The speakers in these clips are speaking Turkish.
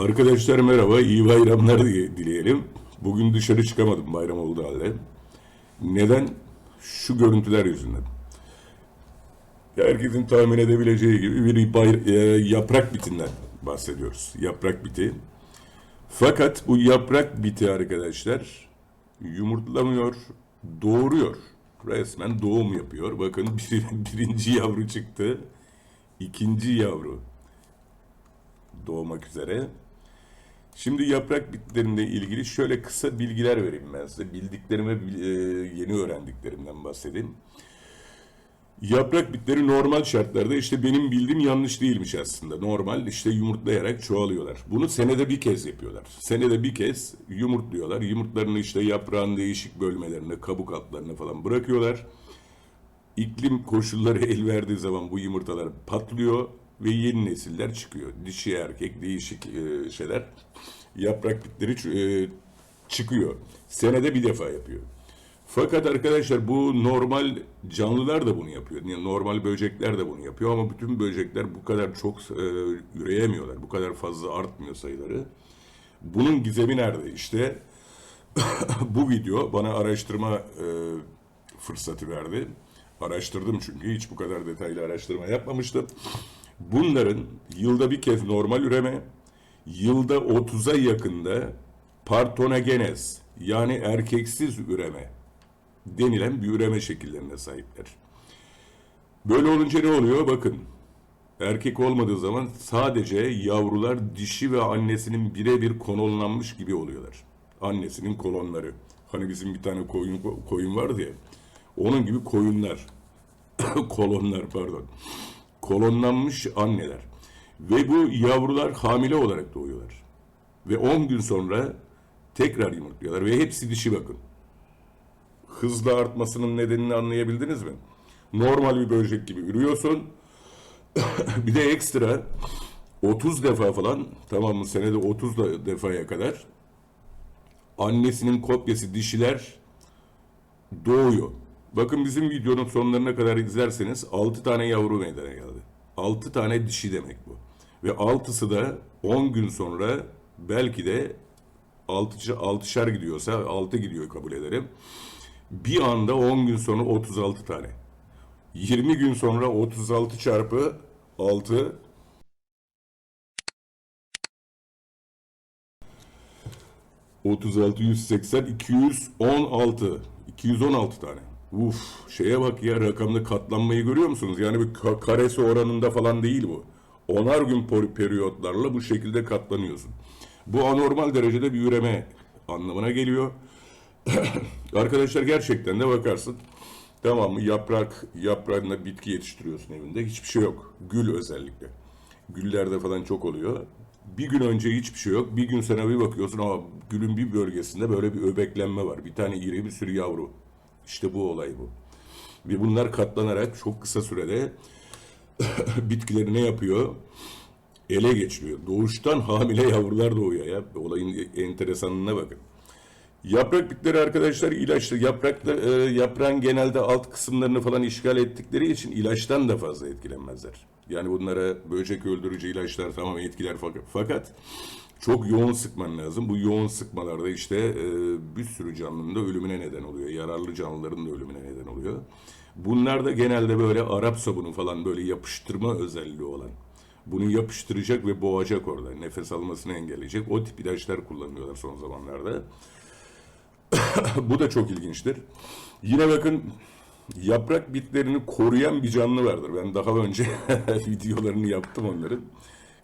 Arkadaşlar merhaba, iyi bayramlar diye dileyelim. Bugün dışarı çıkamadım bayram oldu halde. Neden? Şu görüntüler yüzünden. Herkesin tahmin edebileceği gibi bir bay- e, yaprak bitinden bahsediyoruz. Yaprak biti. Fakat bu yaprak biti arkadaşlar yumurtlamıyor, doğuruyor. Resmen doğum yapıyor. Bakın bir, birinci yavru çıktı. İkinci yavru doğmak üzere. Şimdi yaprak bitlerine ilgili şöyle kısa bilgiler vereyim ben size. Bildiklerime, e, yeni öğrendiklerimden bahsedeyim. Yaprak bitleri normal şartlarda işte benim bildiğim yanlış değilmiş aslında. Normal işte yumurtlayarak çoğalıyorlar. Bunu senede bir kez yapıyorlar. Senede bir kez yumurtluyorlar. Yumurtlarını işte yaprağın değişik bölmelerine, kabuk altlarına falan bırakıyorlar. İklim koşulları el verdiği zaman bu yumurtalar patlıyor ve yeni nesiller çıkıyor. Dişi erkek değişik e, şeyler. Yaprak bitleri e, çıkıyor. Senede bir defa yapıyor. Fakat arkadaşlar bu normal canlılar da bunu yapıyor. Yani normal böcekler de bunu yapıyor ama bütün böcekler bu kadar çok e, üreyemiyorlar. Bu kadar fazla artmıyor sayıları. Bunun gizemi nerede? İşte bu video bana araştırma e, fırsatı verdi. Araştırdım çünkü hiç bu kadar detaylı araştırma yapmamıştım. Bunların yılda bir kez normal üreme, yılda 30'a yakında partonogenez yani erkeksiz üreme denilen bir üreme şekillerine sahipler. Böyle olunca ne oluyor? Bakın erkek olmadığı zaman sadece yavrular dişi ve annesinin birebir kolonlanmış gibi oluyorlar. Annesinin kolonları. Hani bizim bir tane koyun koyun vardı ya. Onun gibi koyunlar. kolonlar pardon. Kolonlanmış anneler. Ve bu yavrular hamile olarak doğuyorlar. Ve 10 gün sonra tekrar yumurtluyorlar ve hepsi dişi bakın. Hızla artmasının nedenini anlayabildiniz mi? Normal bir böcek gibi ürüyorsun. bir de ekstra 30 defa falan tamam mı senede 30 da- defaya kadar annesinin kopyası dişiler doğuyor. Bakın bizim videonun sonlarına kadar izlerseniz 6 tane yavru meydana geldi. 6 tane dişi demek bu. Ve 6'sı da 10 gün sonra belki de 6 altışar gidiyorsa 6 gidiyor kabul ederim. Bir anda 10 gün sonra 36 tane. 20 gün sonra 36 çarpı 6 36, 180, 216. 216 tane. Uf, şeye bak ya rakamda katlanmayı görüyor musunuz? Yani bir ka- karesi oranında falan değil bu. Onar gün periyotlarla bu şekilde katlanıyorsun. Bu anormal derecede bir üreme anlamına geliyor. Arkadaşlar gerçekten de bakarsın. Tamam mı? Yaprak, yaprağında bitki yetiştiriyorsun evinde. Hiçbir şey yok. Gül özellikle. Güllerde falan çok oluyor. Bir gün önce hiçbir şey yok. Bir gün sonra bir bakıyorsun ama gülün bir bölgesinde böyle bir öbeklenme var. Bir tane iri bir sürü yavru. İşte bu olay bu. Ve bunlar katlanarak çok kısa sürede bitkileri ne yapıyor? Ele geçiriyor. Doğuştan hamile yavrular doğuyor ya. Olayın enteresanlığına bakın. Yaprak bitleri arkadaşlar ilaçlı. Yaprakta, e, yaprağın genelde alt kısımlarını falan işgal ettikleri için ilaçtan da fazla etkilenmezler. Yani bunlara böcek öldürücü ilaçlar tamam etkiler fakat, fakat çok yoğun sıkman lazım. Bu yoğun sıkmalarda işte e, bir sürü canlının da ölümüne neden oluyor. Yararlı canlıların da ölümüne neden oluyor. Bunlar da genelde böyle Arap sabunu falan böyle yapıştırma özelliği olan. Bunu yapıştıracak ve boğacak orada. Nefes almasını engelleyecek. O tip ilaçlar kullanıyorlar son zamanlarda. Bu da çok ilginçtir. Yine bakın yaprak bitlerini koruyan bir canlı vardır. Ben daha önce videolarını yaptım onların.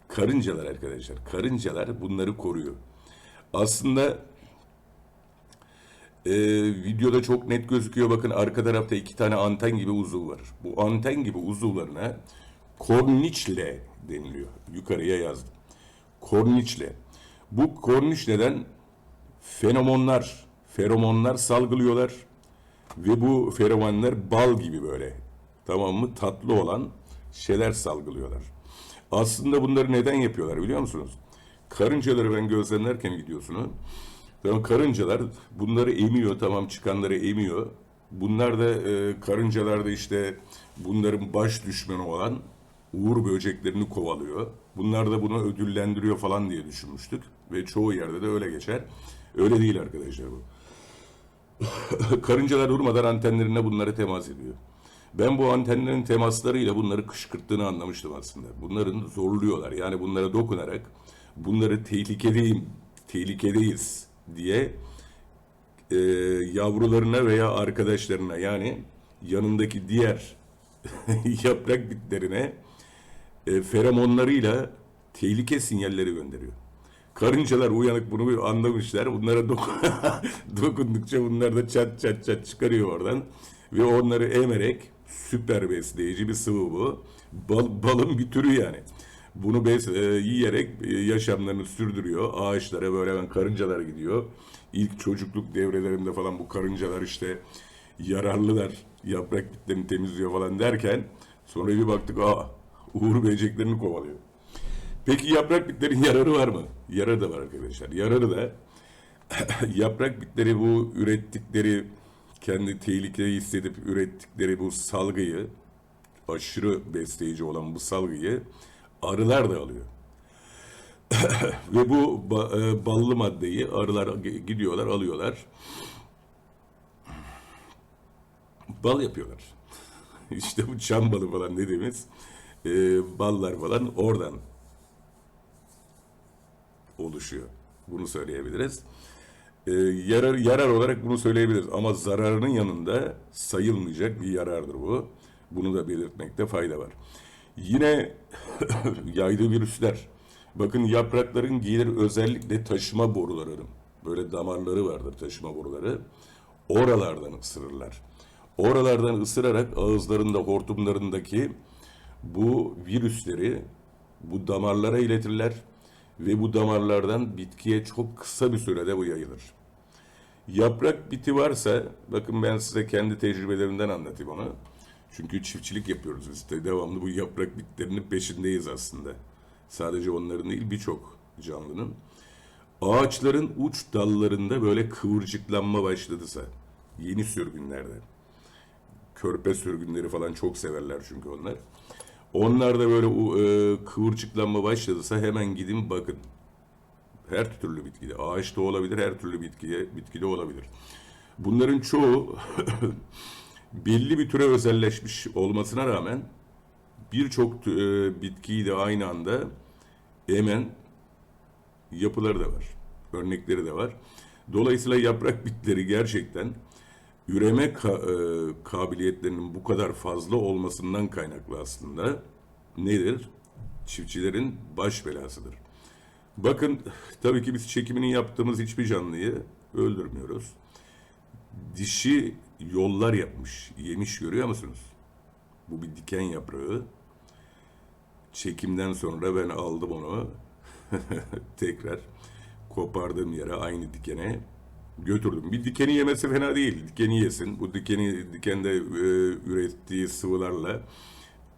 Karıncalar arkadaşlar. Karıncalar bunları koruyor. Aslında e, videoda çok net gözüküyor. Bakın arka tarafta iki tane anten gibi uzuv var. Bu anten gibi uzuvlarına korniçle deniliyor. Yukarıya yazdım. Korniçle. Bu korniçleden fenomonlar, feromonlar salgılıyorlar. Ve bu feromonlar bal gibi böyle tamam mı tatlı olan şeyler salgılıyorlar. Aslında bunları neden yapıyorlar biliyor musunuz? Karıncaları ben gözlemlerken videosunu tamam karıncalar bunları emiyor tamam çıkanları emiyor. Bunlar da e, karıncalar da işte bunların baş düşmanı olan Uğur böceklerini kovalıyor. Bunlar da bunu ödüllendiriyor falan diye düşünmüştük. Ve çoğu yerde de öyle geçer. Öyle değil arkadaşlar bu. Karıncalar durmadan antenlerine bunları temas ediyor. Ben bu antenlerin temaslarıyla bunları kışkırttığını anlamıştım aslında. Bunların zorluyorlar. Yani bunlara dokunarak bunları tehlikedeyim, tehlikedeyiz diye e, yavrularına veya arkadaşlarına yani yanındaki diğer yaprak bitlerine e, feromonlarıyla tehlike sinyalleri gönderiyor. Karıncalar uyanık bunu bir anlamışlar. Bunlara doku- dokundukça bunlar da çat çat çat çıkarıyor oradan. Ve onları emerek süper besleyici bir sıvı bu. Bal, balın bir türü yani. Bunu bes, e, yiyerek e, yaşamlarını sürdürüyor. Ağaçlara böyle hemen karıncalar gidiyor. İlk çocukluk devrelerinde falan bu karıncalar işte yararlılar. Yaprak bitlerini temizliyor falan derken sonra bir baktık aa uğur böceklerini kovalıyor. Peki yaprak bitlerin yararı var mı? Yararı da var arkadaşlar. Yararı da yaprak bitleri bu ürettikleri kendi tehlikeyi hissedip ürettikleri bu salgıyı aşırı besleyici olan bu salgıyı arılar da alıyor. Ve bu e, ballı maddeyi arılar gidiyorlar alıyorlar. Bal yapıyorlar. İşte bu çam balı falan dediğimiz e, ballar falan oradan oluşuyor. Bunu söyleyebiliriz. Ee, yarar, yarar olarak bunu söyleyebiliriz ama zararının yanında sayılmayacak bir yarardır bu. Bunu da belirtmekte fayda var. Yine yaydığı virüsler. Bakın yaprakların giyilir özellikle taşıma borularının. Böyle damarları vardır taşıma boruları. Oralardan ısırırlar. Oralardan ısırarak ağızlarında, hortumlarındaki bu virüsleri bu damarlara iletirler ve bu damarlardan bitkiye çok kısa bir sürede bu yayılır. Yaprak biti varsa, bakın ben size kendi tecrübelerimden anlatayım onu. Çünkü çiftçilik yapıyoruz biz de devamlı bu yaprak bitlerinin peşindeyiz aslında. Sadece onların değil birçok canlının. Ağaçların uç dallarında böyle kıvırcıklanma başladıysa, yeni sürgünlerde, körpe sürgünleri falan çok severler çünkü onlar. Onlar da böyle e, kıvırcıklanma başladıysa hemen gidin bakın. Her türlü bitkide, ağaçta olabilir, her türlü bitkiye, bitkide olabilir. Bunların çoğu belli bir türe özelleşmiş olmasına rağmen birçok e, bitkiyi de aynı anda emen yapıları da var. Örnekleri de var. Dolayısıyla yaprak bitleri gerçekten üreme ka- e, kabiliyetlerinin bu kadar fazla olmasından kaynaklı aslında nedir? Çiftçilerin baş belasıdır. Bakın tabii ki biz çekimini yaptığımız hiçbir canlıyı öldürmüyoruz. Dişi yollar yapmış, yemiş görüyor musunuz? Bu bir diken yaprağı. Çekimden sonra ben aldım onu. Tekrar kopardığım yere aynı dikene götürdüm. Bir dikeni yemesi fena değil. Dikeni yesin. Bu dikeni dikende e, ürettiği sıvılarla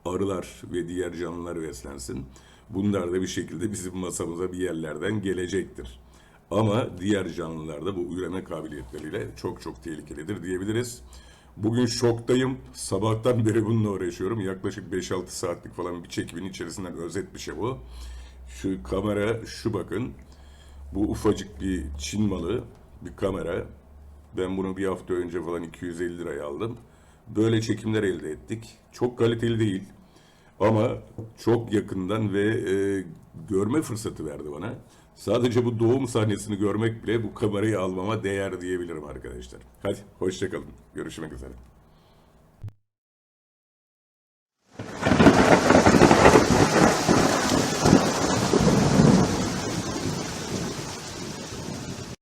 arılar ve diğer canlılar beslensin. Bunlar da bir şekilde bizim masamıza bir yerlerden gelecektir. Ama diğer canlılar da bu üreme kabiliyetleriyle çok çok tehlikelidir diyebiliriz. Bugün şoktayım. Sabahtan beri bununla uğraşıyorum. Yaklaşık 5-6 saatlik falan bir çekimin içerisinden özet bir şey bu. Şu kamera şu bakın. Bu ufacık bir Çin malı bir kamera. Ben bunu bir hafta önce falan 250 liraya aldım. Böyle çekimler elde ettik. Çok kaliteli değil. Ama çok yakından ve e, görme fırsatı verdi bana. Sadece bu doğum sahnesini görmek bile bu kamerayı almama değer diyebilirim arkadaşlar. Hadi hoşçakalın. Görüşmek üzere.